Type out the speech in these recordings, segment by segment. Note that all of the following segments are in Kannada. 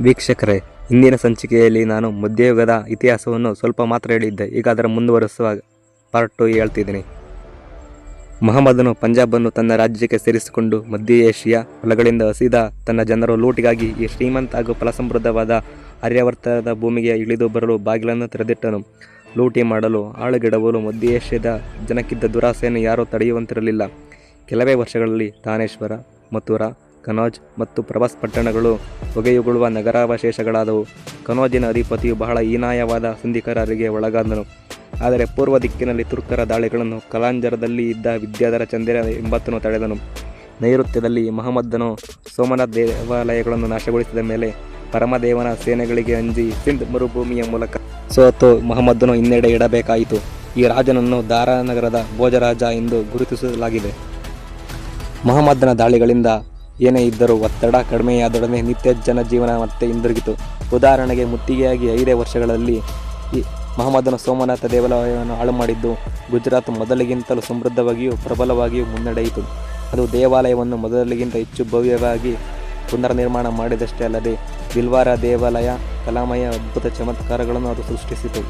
ವೀಕ್ಷಕರೇ, ಇಂದಿನ ಸಂಚಿಕೆಯಲ್ಲಿ ನಾನು ಮಧ್ಯಯುಗದ ಇತಿಹಾಸವನ್ನು ಸ್ವಲ್ಪ ಮಾತ್ರ ಹೇಳಿದ್ದೆ. ಈಗ ಅದರ ಮುಂದುವರಿಸುವ ಪಾರ್ಟ್ ಟು ಹೇಳ್ತಿದ್ದೀನಿ. ಮಹಮ್ಮದನು ಪಂಜಾಬನ್ನು ತನ್ನ ರಾಜ್ಯಕ್ಕೆ ಸೇರಿಸಿಕೊಂಡು ಮಧ್ಯ ಏಷ್ಯಾ ಹೊಲಗಳಿಂದ ಹಸಿದ ತನ್ನ ಜನರು ಲೂಟಿಗಾಗಿ ಈ ಶ್ರೀಮಂತ ಹಾಗೂ ಫಲಸಮೃದ್ಧವಾದ ಆರ್ಯಾವರ್ತದ ಭೂಮಿಗೆ ಇಳಿದು ಬರಲು ಬಾಗಿಲನ್ನು ತೆರೆದಿಟ್ಟನು. ಲೂಟಿ ಮಾಡಲು, ಆಳುಗೆಡವಲು ಮಧ್ಯ ಏಷ್ಯಾದ ಜನಕ್ಕಿದ್ದ ದುರಾಸೆಯನ್ನು ಯಾರೂ ತಡೆಯುವಂತಿರಲಿಲ್ಲ. ಕೆಲವೇ ವರ್ಷಗಳಲ್ಲಿ ತಾನೇಶ್ವರ ಮಥುರಾ ಕನೌಜ್ ಮತ್ತು ಪ್ರವಾಸ್ ಪಟ್ಟಣಗಳು ಹೊಗೆಯುಗುಳುವ ನಗರಾವಶೇಷಗಳಾದವು. ಕನೋಜಿನ ಅಧಿಪತಿಯು ಬಹಳ ಹೀನಾಯವಾದ ಸಂಧಿಕರರಿಗೆ ಒಳಗಾದನು. ಆದರೆ ಪೂರ್ವ ದಿಕ್ಕಿನಲ್ಲಿ ತುರ್ಕರ ದಾಳಿಗಳನ್ನು ಕಲಾಂಜರದಲ್ಲಿ ಇದ್ದ ವಿದ್ಯಾಧರ ಚಂದಿರ ಎಂಬತ್ತನ್ನು ತಡೆದನು. ನೈಋತ್ಯದಲ್ಲಿ ಮಹಮ್ಮದನು ಸೋಮನಾಥ್ ದೇವಾಲಯಗಳನ್ನು ನಾಶಗೊಳಿಸಿದ ಮೇಲೆ ಪರಮದೇವನ ಸೇನೆಗಳಿಗೆ ಅಂಜಿ ಸಿಂಧ್ ಮರುಭೂಮಿಯ ಮೂಲಕ ಸೋತು ಮಹಮ್ಮದನು ಹಿನ್ನೆಡೆ ಇಡಬೇಕಾಯಿತು. ಈ ರಾಜನನ್ನು ದಾರಾನಗರದ ಭೋಜರಾಜ ಎಂದು ಗುರುತಿಸಲಾಗಿದೆ. ಮೊಹಮ್ಮದನ ದಾಳಿಗಳಿಂದ ಏನೇ ಇದ್ದರೂ ಒತ್ತಡ ಕಡಿಮೆಯಾದೊಡನೆ ನಿತ್ಯ ಜನಜೀವನ ಮತ್ತೆ ಹಿಂದಿರುಗಿತು. ಉದಾಹರಣೆಗೆ ಮುತ್ತಿಗೆಯಾಗಿ ಐದೇ ವರ್ಷಗಳಲ್ಲಿ ಈ ಮಹಮ್ಮದನ ಸೋಮನಾಥ ದೇವಾಲಯವನ್ನು ಹಾಳು ಮಾಡಿದ್ದು ಗುಜರಾತ್ ಮೊದಲಿಗಿಂತಲೂ ಸಮೃದ್ಧವಾಗಿಯೂ ಪ್ರಬಲವಾಗಿಯೂ ಮುನ್ನಡೆಯಿತು. ಅದು ದೇವಾಲಯವನ್ನು ಮೊದಲಿಗಿಂತ ಹೆಚ್ಚು ಭವ್ಯವಾಗಿ ಪುನರ್ನಿರ್ಮಾಣ ಮಾಡಿದಷ್ಟೇ ಅಲ್ಲದೆ ಬಿಲ್ವಾರ ದೇವಾಲಯ, ಕಲಾಮಯ ಅದ್ಭುತ ಚಮತ್ಕಾರಗಳನ್ನು ಅದು ಸೃಷ್ಟಿಸಿತು.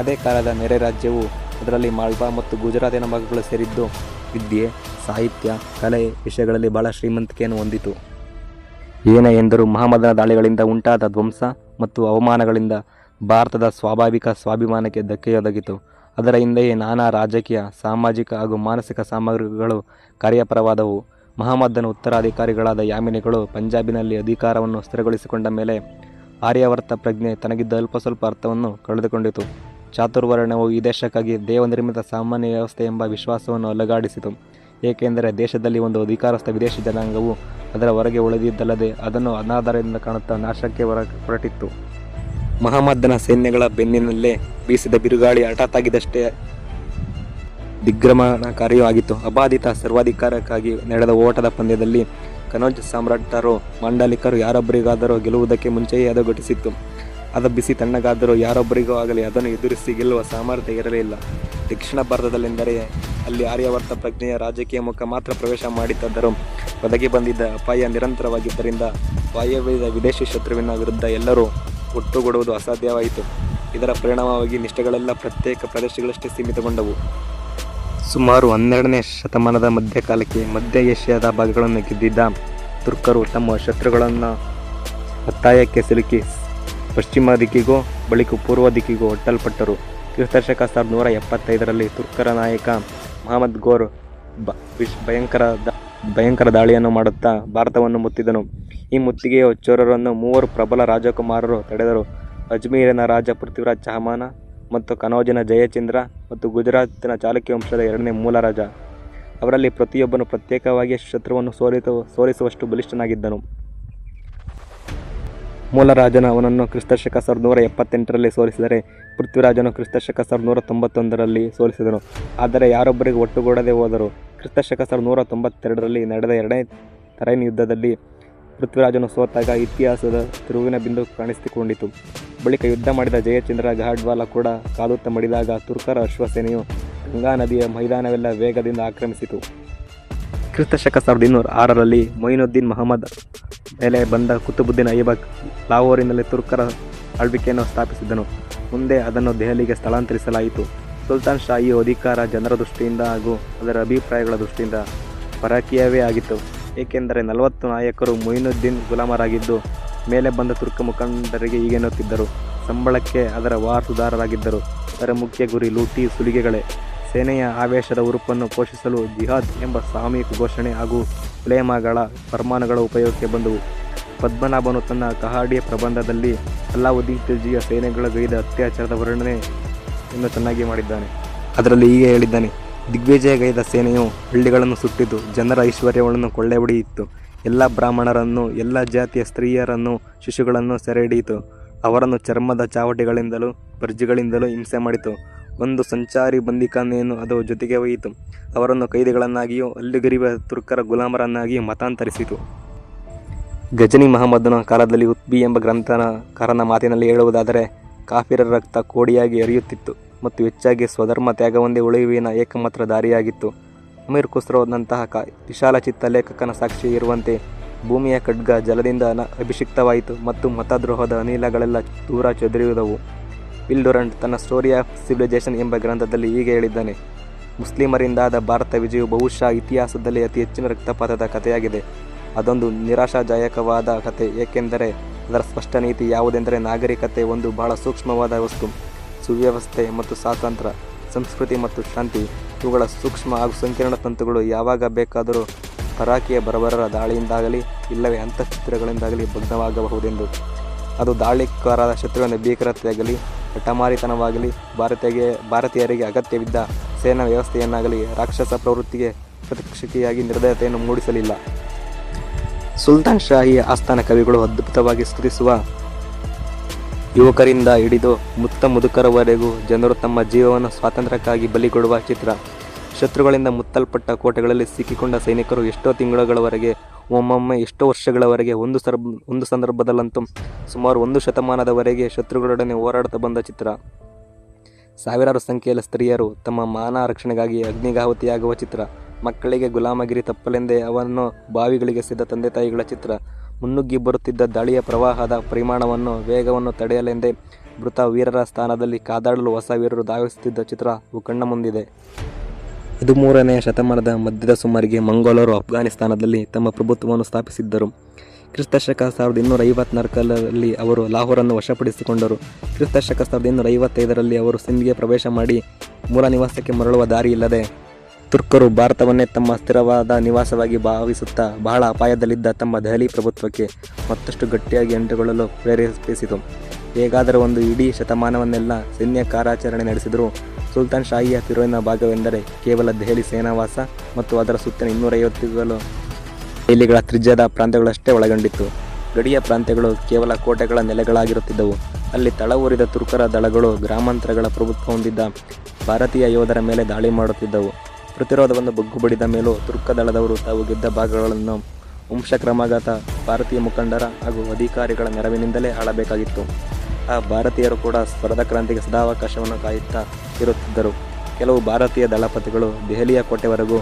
ಅದೇ ಕಾಲದ ನೆರೆ ರಾಜ್ಯವು ಅದರಲ್ಲಿ ಮಾಳ್ವಾ ಮತ್ತು ಗುಜರಾತಿನ ಭಾಗಗಳು ಸೇರಿದ್ದು ವಿದ್ಯೆ. ಸಾಹಿತ್ಯ, ಕಲೆ ವಿಷಯಗಳಲ್ಲಿ ಬಹಳ ಶ್ರೀಮಂತಿಕೆಯನ್ನು ಹೊಂದಿತು. ಏನೇ ಎಂದರೂ ಮಹಮ್ಮದನ ದಾಳಿಗಳಿಂದ ಉಂಟಾದ ಧ್ವಂಸ ಮತ್ತು ಅವಮಾನಗಳಿಂದ ಭಾರತದ ಸ್ವಾಭಾವಿಕ ಸ್ವಾಭಿಮಾನಕ್ಕೆ ಧಕ್ಕೆಯೊದಗಿತು. ಅದರ ಹಿಂದೆಯೇ ನಾನಾ ರಾಜಕೀಯ, ಸಾಮಾಜಿಕ ಹಾಗೂ ಮಾನಸಿಕ ಸಾಮಗ್ರಿಗಳು ಕಾರ್ಯಪರವಾದವು. ಮಹಮ್ಮದನ ಉತ್ತರಾಧಿಕಾರಿಗಳಾದ ಯಾಮಿನಿಗಳು ಪಂಜಾಬಿನಲ್ಲಿ ಅಧಿಕಾರವನ್ನು ಸ್ಥಿರಗೊಳಿಸಿಕೊಂಡ ಮೇಲೆ ಆರ್ಯಾವರ್ತ ಪ್ರಜ್ಞೆ ತನಗಿದ್ದ ಅಲ್ಪ ಸ್ವಲ್ಪ ಅರ್ಥವನ್ನು ಕಳೆದುಕೊಂಡಿತು. ಚಾತುರ್ವರ್ಣವು ಈ ದೇಶಕ್ಕಾಗಿ ದೇವನಿರ್ಮಿತ ಸಾಮಾನ್ಯ ವ್ಯವಸ್ಥೆ ಎಂಬ ವಿಶ್ವಾಸವನ್ನು ಅಲಗಾಡಿಸಿತು. ಏಕೆಂದರೆ ದೇಶದಲ್ಲಿ ಒಂದು ಅಧಿಕಾರಸ್ಥ ವಿದೇಶಿ ಜನಾಂಗವು ಅದರ ಹೊರಗೆ ಉಳಿದಿದ್ದಲ್ಲದೆ ಅದನ್ನು ಅನಾಧಾರದಿಂದ ಕಾಣುತ್ತಾ ನಾಶಕ್ಕೆ ಹೊರ ಹೊರಟಿತ್ತು. ಮಹಮ್ಮದನ ಸೈನ್ಯಗಳ ಬೆನ್ನಿನಲ್ಲೇ ಬೀಸಿದ ಬಿರುಗಾಳಿ ಹಠಾತ್ತಾಗಿದ್ದಷ್ಟೇ ದಿಗ್ರಮಣಕಾರಿಯೂ ಆಗಿತ್ತು. ಅಬಾಧಿತ ಸರ್ವಾಧಿಕಾರಕ್ಕಾಗಿ ನಡೆದ ಓಟದ ಪಂದ್ಯದಲ್ಲಿ ಕನೋಜ್ ಸಾಮ್ರಾಟರು ಮಾಂಡಲಿಕರು ಯಾರೊಬ್ಬರಿಗಾದರೂ ಗೆಲ್ಲುವುದಕ್ಕೆ ಮುಂಚೆಯೇ ಅದು ಘಟಿಸಿತ್ತು. ಅದು ಬಿಸಿ ತಣ್ಣಗಾದರೂ ಯಾರೊಬ್ಬರಿಗೂ ಆಗಲಿ ಅದನ್ನು ಎದುರಿಸಿ ಗೆಲ್ಲುವ ಸಾಮರ್ಥ್ಯ ಇರಲಿಲ್ಲ ದಕ್ಷಿಣ ಭಾರತದಲ್ಲೆಂದರೆ ಅಲ್ಲಿ ಆರ್ಯವರ್ತ ಪ್ರಜ್ಞೆಯ ರಾಜಕೀಯ ಮುಖ ಮಾತ್ರ ಪ್ರವೇಶ ಮಾಡಿದ್ದರೂ ಒದಗಿ ಬಂದಿದ್ದ ಅಪಾಯ ನಿರಂತರವಾಗಿದ್ದರಿಂದ ವಾಯವ್ಯದ ವಿದೇಶಿ ಶತ್ರುವಿನ ವಿರುದ್ಧ ಎಲ್ಲರೂ ಒಟ್ಟುಗೂಡುವುದು ಅಸಾಧ್ಯವಾಯಿತು. ಇದರ ಪರಿಣಾಮವಾಗಿ ನಿಷ್ಠೆಗಳೆಲ್ಲ ಪ್ರತ್ಯೇಕ ಪ್ರದೇಶಗಳಷ್ಟೇ ಸೀಮಿತಗೊಂಡವು. ಸುಮಾರು ಹನ್ನೆರಡನೇ ಶತಮಾನದ ಮಧ್ಯಕಾಲಕ್ಕೆ ಮಧ್ಯ ಏಷ್ಯಾದ ಭಾಗಗಳನ್ನು ಗೆದ್ದಿದ್ದ ತುರ್ಕರು ತಮ್ಮ ಶತ್ರುಗಳನ್ನು ಒತ್ತಾಯಕ್ಕೆ ಸಿಲುಕಿ ಪಶ್ಚಿಮ ದಿಕ್ಕಿಗೂ, ಬಳಿಕ ಪೂರ್ವ ದಿಕ್ಕಿಗೂ ಒಟ್ಟಲ್ಪಟ್ಟರು. ಕ್ರಿಸ್ತಶಕ ಸಾವಿರದ ನೂರ ಎಪ್ಪತ್ತೈದರಲ್ಲಿ ತುರ್ಕರ ನಾಯಕ ಮಹಮ್ಮದ್ ಗೋರ್ ಬ, ವಿಶ್, ಭಯಂಕರ ಭಯಂಕರ ದಾಳಿಯನ್ನು ಮಾಡುತ್ತಾ ಭಾರತವನ್ನು ಮುತ್ತಿದನು. ಈ ಮುತ್ತಿಗೆಯ ಚೋರರನ್ನು ಮೂವರು ಪ್ರಬಲ ರಾಜಕುಮಾರರು ತಡೆದರು. ಅಜ್ಮೀರಿನ ರಾಜ ಪೃಥ್ವಿರಾಜ್ ಚಹಮಾನ ಮತ್ತು ಕನೌಜಿನ ಜಯಚಂದ್ರ ಮತ್ತು ಗುಜರಾತಿನ ಚಾಲುಕ್ಯ ವಂಶದ ಎರಡನೇ ಮೂಲ ರಾಜ. ಅವರಲ್ಲಿ ಪ್ರತಿಯೊಬ್ಬನು ಪ್ರತ್ಯೇಕವಾಗಿ ಶತ್ರುವನ್ನು ಸೋಲಿತು, ಸೋಲಿಸುವಷ್ಟು ಬಲಿಷ್ಠನಾಗಿದ್ದನು. ಮೂಲ ರಾಜನು ಅವನನ್ನು ಕ್ರಿಸ್ತಶಕ ಸಾವಿರದ ನೂರ ಎಪ್ಪತ್ತೆಂಟರಲ್ಲಿ ಸೋಲಿಸಿದರೆ ಪೃಥ್ವಿರಾಜನು ಕ್ರಿಸ್ತಶಕ ಸಾವಿರದ ನೂರ ತೊಂಬತ್ತೊಂದರಲ್ಲಿ ಸೋಲಿಸಿದನು. ಆದರೆ ಯಾರೊಬ್ಬರಿಗೆ ಒಟ್ಟುಗೂಡದೆ ಹೋದರು ಕ್ರಿಸ್ತಶಕ ಸಾವಿರದ ನೂರ ತೊಂಬತ್ತೆರಡರಲ್ಲಿ ನಡೆದ ಎರಡನೇ ತರೈನ್ ಯುದ್ಧದಲ್ಲಿ ಪೃಥ್ವಿರಾಜನು ಸೋತಾಗ ಇತಿಹಾಸದ ತಿರುವಿನ ಬಿಂದು ಕಾಣಿಸಿಕೊಂಡಿತು. ಬಳಿಕ ಯುದ್ಧ ಮಾಡಿದ ಜಯಚಂದ್ರ ಘಾಡ್ವಾಲ ಕೂಡ ಕಾಲುತ್ತ ಮಡಿದಾಗ ತುರ್ಕರ ಅಶ್ವಸೇನೆಯು ಗಂಗಾ ನದಿಯ ಮೈದಾನವೆಲ್ಲ ವೇಗದಿಂದ ಆಕ್ರಮಿಸಿತು. ಕ್ರಿಸ್ತಶಕ ಸಾವಿರದ ಇನ್ನೂರ ಆರರಲ್ಲಿ ಮೊಯಿನುದ್ದೀನ್ ಮಹಮ್ಮದ್ ಮೇಲೆ ಬಂದ ಕುತುಬುದ್ದೀನ್ ಐಬಕ್ ಲಾಹೋರಿನಲ್ಲಿ ತುರ್ಕರ ಆಳ್ವಿಕೆಯನ್ನು ಸ್ಥಾಪಿಸಿದನು ಮುಂದೆ ಅದನ್ನು ದೆಹಲಿಗೆ ಸ್ಥಳಾಂತರಿಸಲಾಯಿತು. ಸುಲ್ತಾನ್ ಶಾಹಿಯು ಅಧಿಕಾರ ಜನರ ದೃಷ್ಟಿಯಿಂದ ಹಾಗೂ ಅದರ ಅಭಿಪ್ರಾಯಗಳ ದೃಷ್ಟಿಯಿಂದ ಪರಕೀಯವೇ ಆಗಿತ್ತು. ಏಕೆಂದರೆ ನಲವತ್ತು ನಾಯಕರು ಮೊಯಿನುದ್ದೀನ್ ಗುಲಾಮರಾಗಿದ್ದು, ಮೇಲೆ ಬಂದ ತುರ್ಕ ಮುಖಂಡರಿಗೆ ಈಗೆನ್ನುತ್ತಿದ್ದರು ಸಂಬಳಕ್ಕೆ ಅದರ ವಾರಸುದಾರರಾಗಿದ್ದರು. ಅದರ ಮುಖ್ಯ ಗುರಿ ಲೂಟಿ, ಸುಲಿಗೆಗಳೇ. ಸೇನೆಯ ಆವೇಶದ ಉರುಪನ್ನು ಪೋಷಿಸಲು ಜಿಹಾದ್ ಎಂಬ ಸಾಮೂಹಿಕ ಘೋಷಣೆ ಹಾಗೂ ಉಲೇಮಾಗಳ ಫರ್ಮಾನುಗಳ ಉಪಯೋಗಕ್ಕೆ ಬಂದವು. ಪದ್ಮನಾಭನು ತನ್ನ ಕಹಾಡಿಯ ಪ್ರಬಂಧದಲ್ಲಿ ಅಲ್ಲಾವುದ್ದೀನ್ ಸೇನೆಗಳ ಗೈದ ಅತ್ಯಾಚಾರದ ವರ್ಣನೆ ಇನ್ನು ಚೆನ್ನಾಗಿ ಮಾಡಿದ್ದಾನೆ. ಅದರಲ್ಲಿ ಹೀಗೆ ಹೇಳಿದ್ದಾನೆ ದಿಗ್ವಿಜಯಗೈದ ಸೇನೆಯು ಹಳ್ಳಿಗಳನ್ನು ಸುಟ್ಟಿತು, ಜನರ ಐಶ್ವರ್ಯವನ್ನು ಕೊಳ್ಳೆ ಹೊಡೆಯಿತು ಎಲ್ಲ ಬ್ರಾಹ್ಮಣರನ್ನು, ಎಲ್ಲ ಜಾತಿಯ ಸ್ತ್ರೀಯರನ್ನು, ಶಿಶುಗಳನ್ನು ಸೆರೆ ಹಿಡಿಯಿತು ಅವರನ್ನು ಚರ್ಮದ ಚಾವಟಿಗಳಿಂದಲೂ, ಬರ್ಜಿಗಳಿಂದಲೂ ಹಿಂಸೆ ಮಾಡಿತು. ಒಂದು ಸಂಚಾರಿ ಬಂದಿಖಾನೆಯನ್ನು ಅದು ಜೊತೆಗೆ ಒಯ್ಯಿತು. ಅವರನ್ನು ಕೈದಿಗಳನ್ನಾಗಿಯೂ ಅಲ್ಲಿಗರಿವ ತುರ್ಕರ ಗುಲಾಮರನ್ನಾಗಿಯೂ ಮತಾಂತರಿಸಿತು. ಗಜನಿ ಮಹಮ್ಮದನ ಕಾಲದಲ್ಲಿ ಉತ್ಬಿ ಎಂಬ ಗ್ರಂಥಕಾರನ ಮಾತಿನಲ್ಲಿ ಹೇಳುವುದಾದರೆ, ಕಾಫಿರ ರಕ್ತ ಕೋಡಿಯಾಗಿ ಹರಿಯುತ್ತಿತ್ತು ಮತ್ತು ಹೆಚ್ಚಾಗಿ ಸ್ವಧರ್ಮ ತ್ಯಾಗವೊಂದೇ ಉಳಿಯುವಿನ ಏಕಮಾತ್ರ ದಾರಿಯಾಗಿತ್ತು. ಅಮೀರ್ ಖುಸ್ರೋನಂತಹ ಕ ವಿಶಾಲಚಿತ್ತ ಲೇಖಕನ ಸಾಕ್ಷಿ ಇರುವಂತೆ ಭೂಮಿಯ ಖಡ್ಗ ಜಲದಿಂದ ಅಭಿಷಿಕ್ತವಾಯಿತು ಮತ್ತು ಮತದ್ರೋಹದ ಅನಿಲಗಳೆಲ್ಲ ದೂರ ಚೆದರಿಯುವುದವು ವಿಲ್ ಡುರಂಟ್ ತನ್ನ ಸ್ಟೋರಿ ಆಫ್ ಸಿವಿಲೈಸೇಷನ್ ಎಂಬ ಗ್ರಂಥದಲ್ಲಿ ಹೀಗೆ ಹೇಳಿದ್ದಾನೆ, ಮುಸ್ಲಿಮರಿಂದಾದ ಭಾರತ ವಿಜಯವು ಬಹುಶಃ ಇತಿಹಾಸದಲ್ಲಿ ಅತಿ ಹೆಚ್ಚಿನ ರಕ್ತಪಾತದ ಕಥೆಯಾಗಿದೆ. ಅದೊಂದು ನಿರಾಶಾದಾಯಕವಾದ ಕಥೆ, ಏಕೆಂದರೆ ಅದರ ಸ್ಪಷ್ಟ ನೀತಿ ಯಾವುದೆಂದರೆ ನಾಗರಿಕತೆ ಒಂದು ಬಹಳ ಸೂಕ್ಷ್ಮವಾದ ವಸ್ತು, ಸುವ್ಯವಸ್ಥೆ ಮತ್ತು ಸ್ವಾತಂತ್ರ್ಯ, ಸಂಸ್ಕೃತಿ ಮತ್ತು ಶಾಂತಿ. ಇವುಗಳ ಸೂಕ್ಷ್ಮ ಹಾಗೂ ಸಂಕೀರ್ಣ ತಂತುಗಳು ಯಾವಾಗ ಬೇಕಾದರೂ ಪರಾಕಿಯ ಬರಬರರ ದಾಳಿಯಿಂದಾಗಲಿ, ಇಲ್ಲವೇ ಅಂತಃಚಿತ್ರಗಳಿಂದಾಗಲಿ ಭಗ್ನವಾಗಬಹುದೆಂದು. ಅದು ದಾಳಿಕಾರರ ಶತ್ರುವಿನ ಭೀಕರತೆಯಾಗಲಿ ಹಠಮಾರಿತನವಾಗಲಿ ಭಾರತೀಯ ಭಾರತೀಯರಿಗೆ ಅಗತ್ಯವಿದ್ದ ಸೇನಾ ವ್ಯವಸ್ಥೆಯನ್ನಾಗಲಿ ರಾಕ್ಷಸ ಪ್ರವೃತ್ತಿಗೆ ಪ್ರತಿಕ್ಷಿಕೆಯಾಗಿ ನಿರ್ದಯತೆಯನ್ನು ಮೂಡಿಸಲಿಲ್ಲ. ಸುಲ್ತಾನ್ ಶಾಹಿಯ ಆಸ್ಥಾನ ಕವಿಗಳು ಅದ್ಭುತವಾಗಿ ಸ್ತುತಿಸುವ ಯುವಕರಿಂದ ಹಿಡಿದು ಮುತ್ತ ಮುದುಕರವರೆಗೂ ಜನರು ತಮ್ಮ ಜೀವವನ್ನು ಸ್ವಾತಂತ್ರ್ಯಕ್ಕಾಗಿ ಬಲಿಕೊಡುವ ಚಿತ್ರ. ಶತ್ರುಗಳಿಂದ ಮುತ್ತಲ್ಪಟ್ಟ ಕೋಟೆಗಳಲ್ಲಿ ಸಿಕ್ಕಿಕೊಂಡ ಸೈನಿಕರು ಎಷ್ಟೋ ತಿಂಗಳುಗಳವರೆಗೆ, ಒಮ್ಮೊಮ್ಮೆ ಎಷ್ಟೋ ವರ್ಷಗಳವರೆಗೆ ಒಂದು ಸರ್ ಒಂದು ಸಂದರ್ಭದಲ್ಲಂತೂ ಸುಮಾರು ಒಂದು ಶತಮಾನದವರೆಗೆ ಶತ್ರುಗಳೊಡನೆ ಹೋರಾಡುತ್ತಾ ಬಂದ ಚಿತ್ರ. ಸಾವಿರಾರು ಸಂಖ್ಯೆಯಲ್ಲಿ ಸ್ತ್ರೀಯರು ತಮ್ಮ ಮಾನ ರಕ್ಷಣೆಗಾಗಿ ಅಗ್ನಿಗಾಹುತಿಯಾಗುವ ಚಿತ್ರ. ಮಕ್ಕಳಿಗೆ ಗುಲಾಮಗಿರಿ ತಪ್ಪಲೆಂದೇ ಅವನ್ನು ಬಾವಿಗಳಿಗೆ ಸಿದ್ದ ತಂದೆ ತಾಯಿಗಳ ಚಿತ್ರ. ಮುನ್ನುಗ್ಗಿ ಬರುತ್ತಿದ್ದ ದಾಳಿಯ ಪ್ರವಾಹದ ಪರಿಮಾಣವನ್ನು ವೇಗವನ್ನು ತಡೆಯಲೆಂದೇ ಮೃತ ವೀರರ ಸ್ಥಾನದಲ್ಲಿ ಕಾದಾಡಲು ಹೊಸ ವೀರರು ಧಾವಿಸುತ್ತಿದ್ದ ಚಿತ್ರ ಕಣ್ಣ ಮುಂದಿದೆ. ಹದಿಮೂರನೆಯ ಶತಮಾನದ ಮಧ್ಯದ ಸುಮಾರಿಗೆ ಮಂಗೋಲರು ಅಫ್ಘಾನಿಸ್ತಾನದಲ್ಲಿ ತಮ್ಮ ಪ್ರಭುತ್ವವನ್ನು ಸ್ಥಾಪಿಸಿದ್ದರು. ಕ್ರಿಸ್ತಶಕ ಸಾವಿರದ ಇನ್ನೂರ ಐವತ್ನಾಲ್ಕರಲ್ಲಿ ಅವರು ಲಾಹೋರನ್ನು ವಶಪಡಿಸಿಕೊಂಡರು. ಕ್ರಿಸ್ತಶಕ ಸಾವಿರದ ಇನ್ನೂರ ಐವತ್ತೈದರಲ್ಲಿ ಅವರು ಸಿಂಧ್ಗೆ ಪ್ರವೇಶ ಮಾಡಿ ಮೂಲ ನಿವಾಸಕ್ಕೆ ಮರಳುವ ದಾರಿ ಇಲ್ಲದೆ ತುರ್ಕರು ಭಾರತವನ್ನೇ ತಮ್ಮ ಸ್ಥಿರವಾದ ನಿವಾಸವಾಗಿ ಭಾವಿಸುತ್ತಾ ಬಹಳ ಅಪಾಯದಲ್ಲಿದ್ದ ತಮ್ಮ ದೆಹಲಿ ಪ್ರಭುತ್ವಕ್ಕೆ ಮತ್ತಷ್ಟು ಗಟ್ಟಿಯಾಗಿ ಅಂಟುಗೊಳ್ಳಲು ಪ್ರೇರೇಪಿಸಿತು. ಹೇಗಾದರೂ ಒಂದು ಇಡೀ ಶತಮಾನವನ್ನೆಲ್ಲ ಸೈನ್ಯ ಕಾರ್ಯಾಚರಣೆ ನಡೆಸಿದರೂ ಸುಲ್ತಾನ್ ಶಾಹಿಯ ತಿರುವಿನ ಭಾಗವೆಂದರೆ ಕೇವಲ ದೆಹಲಿ ಸೇನಾವಾಸ ಮತ್ತು ಅದರ ಸುತ್ತಿನ ಇನ್ನೂರೈವತ್ತುಗಳು ಮೈಲಿಗಳ ತ್ರಿಜ್ಯದ ಪ್ರಾಂತ್ಯಗಳಷ್ಟೇ ಒಳಗೊಂಡಿತ್ತು. ಗಡಿಯ ಪ್ರಾಂತ್ಯಗಳು ಕೇವಲ ಕೋಟೆಗಳ ನೆಲೆಗಳಾಗಿರುತ್ತಿದ್ದವು. ಅಲ್ಲಿ ತಳವೂರಿದ ತುರ್ಕರ ದಳಗಳು ಗ್ರಾಮಾಂತರಗಳ ಪ್ರಭುತ್ವ ಹೊಂದಿದ್ದ ಭಾರತೀಯ ಯೋಧರ ಮೇಲೆ ದಾಳಿ ಮಾಡುತ್ತಿದ್ದವು. ಪ್ರತಿರೋಧವನ್ನು ಬಗ್ಗುಬಡಿದ ಮೇಲೂ ತುರ್ಕ ದಳದವರು ತಾವು ಗೆದ್ದ ಭಾಗಗಳನ್ನು ವಂಶಕ್ರಮಾಗತ ಭಾರತೀಯ ಮುಖಂಡರ ಹಾಗೂ ಅಧಿಕಾರಿಗಳ ನೆರವಿನಿಂದಲೇ ಆಳಬೇಕಾಗಿತ್ತು. ಭಾರತೀಯರು ಕೂಡ ಸ್ವರದ ಕ್ರಾಂತಿಗೆ ಸದಾವಕಾಶವನ್ನು ಕಾಯುತ್ತಾ ಇರುತ್ತಿದ್ದರು. ಕೆಲವು ಭಾರತೀಯ ದಳಪತಿಗಳು ದೆಹಲಿಯ ಕೋಟೆವರೆಗೂ,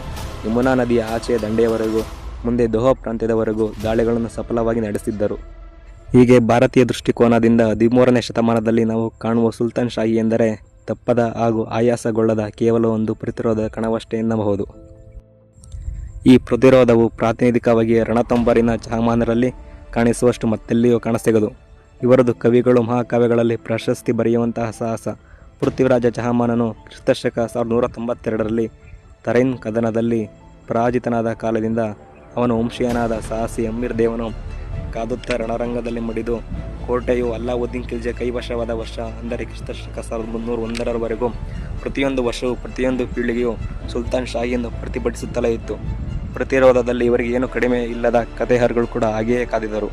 ಯಮುನಾ ನದಿಯ ಆಚೆಯ ದಂಡೆಯವರೆಗೂ, ಮುಂದೆ ದೋಹಾ ಪ್ರಾಂತ್ಯದವರೆಗೂ ದಾಳಿಗಳನ್ನು ಸಫಲವಾಗಿ ನಡೆಸಿದ್ದರು. ಹೀಗೆ ಭಾರತೀಯ ದೃಷ್ಟಿಕೋನದಿಂದ ಹದಿಮೂರನೇ ಶತಮಾನದಲ್ಲಿ ನಾವು ಕಾಣುವ ಸುಲ್ತಾನ್ ಶಾಹಿ ಎಂದರೆ ತಪ್ಪದ ಹಾಗೂ ಆಯಾಸಗೊಳ್ಳದ ಕೇವಲ ಒಂದು ಪ್ರತಿರೋಧ ಕಣವಷ್ಟೇ ಎನ್ನಬಹುದು. ಈ ಪ್ರತಿರೋಧವು ಪ್ರಾತಿನಿಧಿಕವಾಗಿ ರಣತಂಬರಿನ ಚಹಮಾನರಲ್ಲಿ ಕಾಣಿಸುವಷ್ಟು ಮತ್ತೆಲ್ಲಿಯೂ ಕಾಣಸಿಗದು. ಇವರದು ಕವಿಗಳು ಮಹಾಕಾವ್ಯಗಳಲ್ಲಿ ಪ್ರಶಸ್ತಿ ಬರೆಯುವಂತಹ ಸಾಹಸ. ಪೃಥ್ವಿರಾಜ ಚಹಮಾನನು ಕ್ರಿಸ್ತಶಕ ಸಾವಿರದ ನೂರ ತೊಂಬತ್ತೆರಡರಲ್ಲಿ ತರೈನ್ ಕದನದಲ್ಲಿ ಪರಾಜಿತನಾದ ಕಾಲದಿಂದ ಅವನ ವಂಶೀಯನಾದ ಸಾಹಸಿ ಅಮೀರ್ ದೇವನು ಕಾದುತ್ತ ರಣರಂಗದಲ್ಲಿ ಮಡಿದು ಕೋಟೆಯು ಅಲ್ಲಾವುದ್ದೀನ್ ಖಿಲ್ಜೆ ಕೈವಶವಾದ ವರ್ಷ ಅಂದರೆ ಕ್ರಿಸ್ತಶಕ ಸಾವಿರದ ಮುನ್ನೂರ ಒಂದರವರೆಗೂ ಪ್ರತಿಯೊಂದು ವರ್ಷವೂ ಪ್ರತಿಯೊಂದು ಪೀಳಿಗೆಯು ಸುಲ್ತಾನ್ ಶಾಹಿಯನ್ನು ಪ್ರತಿಭಟಿಸುತ್ತಲೇ ಇತ್ತು. ಪ್ರತಿರೋಧದಲ್ಲಿ ಇವರಿಗೆ ಏನು ಕಡಿಮೆ ಇಲ್ಲದ ಕಥೆಹರುಗಳು ಕೂಡ ಹಾಗೆಯೇ ಕಾದಿದರು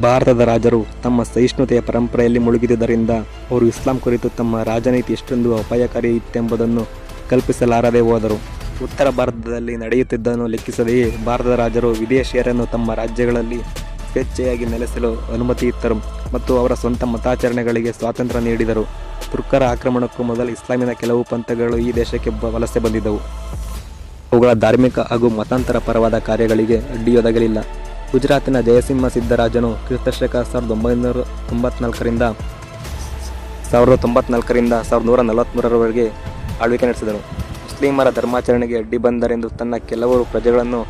ಭಾರತದ ರಾಜರು ತಮ್ಮ ಸಹಿಷ್ಣುತೆಯ ಪರಂಪರೆಯಲ್ಲಿ ಮುಳುಗಿದುದರಿಂದ ಅವರು ಇಸ್ಲಾಂ ಕುರಿತು ತಮ್ಮ ರಾಜನೀತಿ ಎಷ್ಟೊಂದು ಅಪಾಯಕಾರಿ ಇತ್ತೆಂಬುದನ್ನು ಕಲ್ಪಿಸಲಾರದೆ ಹೋದರು. ಉತ್ತರ ಭಾರತದಲ್ಲಿ ನಡೆಯುತ್ತಿದ್ದನ್ನು ಲೆಕ್ಕಿಸದೆಯೇ ಭಾರತದ ರಾಜರು ವಿದೇಶಿಯರನ್ನು ತಮ್ಮ ರಾಜ್ಯಗಳಲ್ಲಿ ಸ್ವೇಚ್ಛೆಯಾಗಿ ನೆಲೆಸಲು ಅನುಮತಿ ಇತ್ತರು ಮತ್ತು ಅವರ ಸ್ವಂತ ಮತಾಚರಣೆಗಳಿಗೆ ಸ್ವಾತಂತ್ರ್ಯ ನೀಡಿದರು. ತುರ್ಕರ ಆಕ್ರಮಣಕ್ಕೂ ಮೊದಲು ಇಸ್ಲಾಮಿನ ಕೆಲವು ಪಂಥಗಳು ಈ ದೇಶಕ್ಕೆ ವಲಸೆ ಬಂದಿದ್ದವು. ಅವುಗಳ ಧಾರ್ಮಿಕ ಹಾಗೂ ಮತಾಂತರ ಪರವಾದ ಕಾರ್ಯಗಳಿಗೆ ಅಡ್ಡಿಯೊದಗಲಿಲ್ಲ. ಗುಜರಾತಿನ ಜಯಸಿಂಹ ಸಿದ್ದರಾಜನು ಕ್ರಿಸ್ತಶಕ ಸಾವಿರದ ಒಂಬೈನೂರ ತೊಂಬತ್ನಾಲ್ಕರಿಂದ ಸಾವಿರದ ತೊಂಬತ್ನಾಲ್ಕರಿಂದ ಸಾವಿರದ ನೂರ ನಲವತ್ತ್ಮೂರರವರೆಗೆ ಆಳ್ವಿಕೆ ನಡೆಸಿದನು. ಮುಸ್ಲಿಮರ ಧರ್ಮಾಚರಣೆಗೆ ಅಡ್ಡಿ ಬಂದರೆಂದು ತನ್ನ ಕೆಲವರು ಪ್ರಜೆಗಳನ್ನು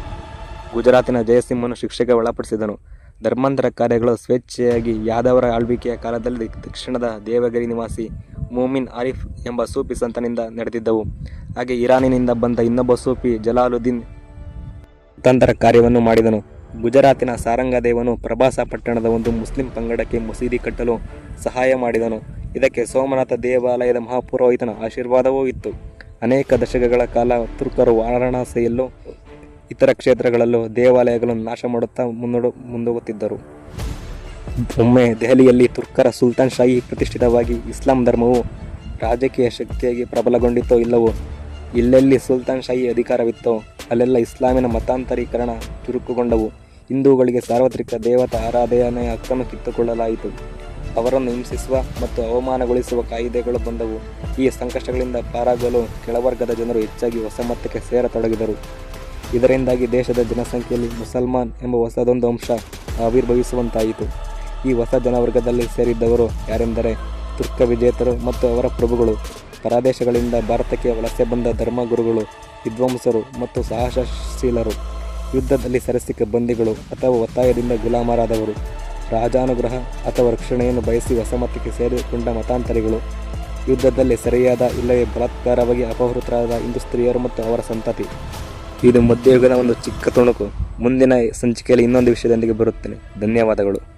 ಗುಜರಾತಿನ ಜಯಸಿಂಹನು ಶಿಕ್ಷೆಗೆ ಒಳಪಡಿಸಿದನು. ಧರ್ಮಾಂತರ ಕಾರ್ಯಗಳು ಸ್ವೇಚ್ಛೆಯಾಗಿ ಯಾದವರ ಆಳ್ವಿಕೆಯ ಕಾಲದಲ್ಲಿ ದಕ್ಷಿಣದ ದೇವಗಿರಿ ನಿವಾಸಿ ಮೂಮಿನ್ ಆರಿಫ್ ಎಂಬ ಸೂಫಿ ಸಂತನಿಂದ ನಡೆದಿದ್ದವು. ಹಾಗೆ ಇರಾನಿನಿಂದ ಬಂದ ಇನ್ನೊಬ್ಬ ಸೂಫಿ ಜಲಾಲುದ್ದೀನ್ ಮತಾಂತರ ಕಾರ್ಯವನ್ನು ಮಾಡಿದನು. ಗುಜರಾತಿನ ಸಾರಂಗದೇವನು ಪ್ರಭಾಸ ಪಟ್ಟಣದ ಒಂದು ಮುಸ್ಲಿಂ ಪಂಗಡಕ್ಕೆ ಮಸೀದಿ ಕಟ್ಟಲು ಸಹಾಯ ಮಾಡಿದನು. ಇದಕ್ಕೆ ಸೋಮನಾಥ ದೇವಾಲಯದ ಮಹಾಪುರೋಹಿತನ ಆಶೀರ್ವಾದವೂ ಇತ್ತು. ಅನೇಕ ದಶಕಗಳ ಕಾಲ ತುರ್ಕರು ವಾರಾಣಸಿಯಲ್ಲೂ ಇತರ ಕ್ಷೇತ್ರಗಳಲ್ಲೂ ದೇವಾಲಯಗಳನ್ನು ನಾಶ ಮಾಡುತ್ತಾ ಮುನ್ನಡು ಮುಂದೋಗುತ್ತಿದ್ದರು ಒಮ್ಮೆ ದೆಹಲಿಯಲ್ಲಿ ತುರ್ಕರ ಸುಲ್ತಾನ್ ಶಾಹಿ ಪ್ರತಿಷ್ಠಿತವಾಗಿ ಇಸ್ಲಾಂ ಧರ್ಮವು ರಾಜಕೀಯ ಶಕ್ತಿಯಾಗಿ ಪ್ರಬಲಗೊಂಡಿತೋ ಇಲ್ಲವೋ, ಇಲ್ಲೆಲ್ಲಿ ಸುಲ್ತಾನ್ ಶಾಹಿ ಅಧಿಕಾರವಿತ್ತೋ, ಅಲ್ಲೆಲ್ಲ ಇಸ್ಲಾಮಿನ ಮತಾಂತರೀಕರಣ ಚುರುಕುಗೊಂಡವು. ಹಿಂದೂಗಳಿಗೆ ಸಾರ್ವತ್ರಿಕ ದೇವತಾ ಆರಾಧನೆಯ ಹಕ್ಕನ್ನು ಕಿತ್ತುಕೊಳ್ಳಲಾಯಿತು. ಅವರನ್ನು ಹಿಂಸಿಸುವ ಮತ್ತು ಅವಮಾನಗೊಳಿಸುವ ಕಾಯಿದೆಗಳು ಬಂದವು. ಈ ಸಂಕಷ್ಟಗಳಿಂದ ಪಾರಾಗಲು ಕೆಳವರ್ಗದ ಜನರು ಹೆಚ್ಚಾಗಿ ಹೊಸ ಮತಕ್ಕೆ ಸೇರತೊಡಗಿದರು. ಇದರಿಂದಾಗಿ ದೇಶದ ಜನಸಂಖ್ಯೆಯಲ್ಲಿ ಮುಸಲ್ಮಾನ್ ಎಂಬ ಹೊಸದೊಂದು ಅಂಶ ಆವಿರ್ಭವಿಸುವಂತಾಯಿತು. ಈ ಹೊಸ ಜನವರ್ಗದಲ್ಲಿ ಸೇರಿದ್ದವರು ಯಾರೆಂದರೆ ತುರ್ಕ ವಿಜೇತರು ಮತ್ತು ಅವರ ಪ್ರಭುಗಳು. ಪರದೇಶಗಳಿಂದ ಭಾರತಕ್ಕೆ ವಲಸೆ ಬಂದ ಧರ್ಮಗುರುಗಳು, ವಿದ್ವಾಂಸರು ಮತ್ತು ಸಾಹಸಶೀಲರು. ಯುದ್ಧದಲ್ಲಿ ಸರಸಿಕ ಬಂದಿಗಳು ಅಥವಾ ಒತ್ತಾಯದಿಂದ ಗುಲಾಮರಾದವರು. ರಾಜಾನುಗ್ರಹ ಅಥವಾ ರಕ್ಷಣೆಯನ್ನು ಬಯಸಿ ಹೊಸಮತಕ್ಕೆ ಸೇರಿಕೊಂಡ ಮತಾಂತರಿಗಳು. ಯುದ್ಧದಲ್ಲಿ ಸರಿಯಾದ ಇಲ್ಲವೇ ಬಲಾತ್ಕಾರವಾಗಿ ಅಪಹೃತರಾದ ಹಿಂದೂ ಸ್ತ್ರೀಯರು ಮತ್ತು ಅವರ ಸಂತತಿ. ಇದು ಮಧ್ಯಯುಗದ ಒಂದು ಚಿಕ್ಕ ತುಣುಕು. ಮುಂದಿನ ಸಂಚಿಕೆಯಲ್ಲಿ ಇನ್ನೊಂದು ವಿಷಯದೊಂದಿಗೆ ಬರುತ್ತೇನೆ. ಧನ್ಯವಾದಗಳು.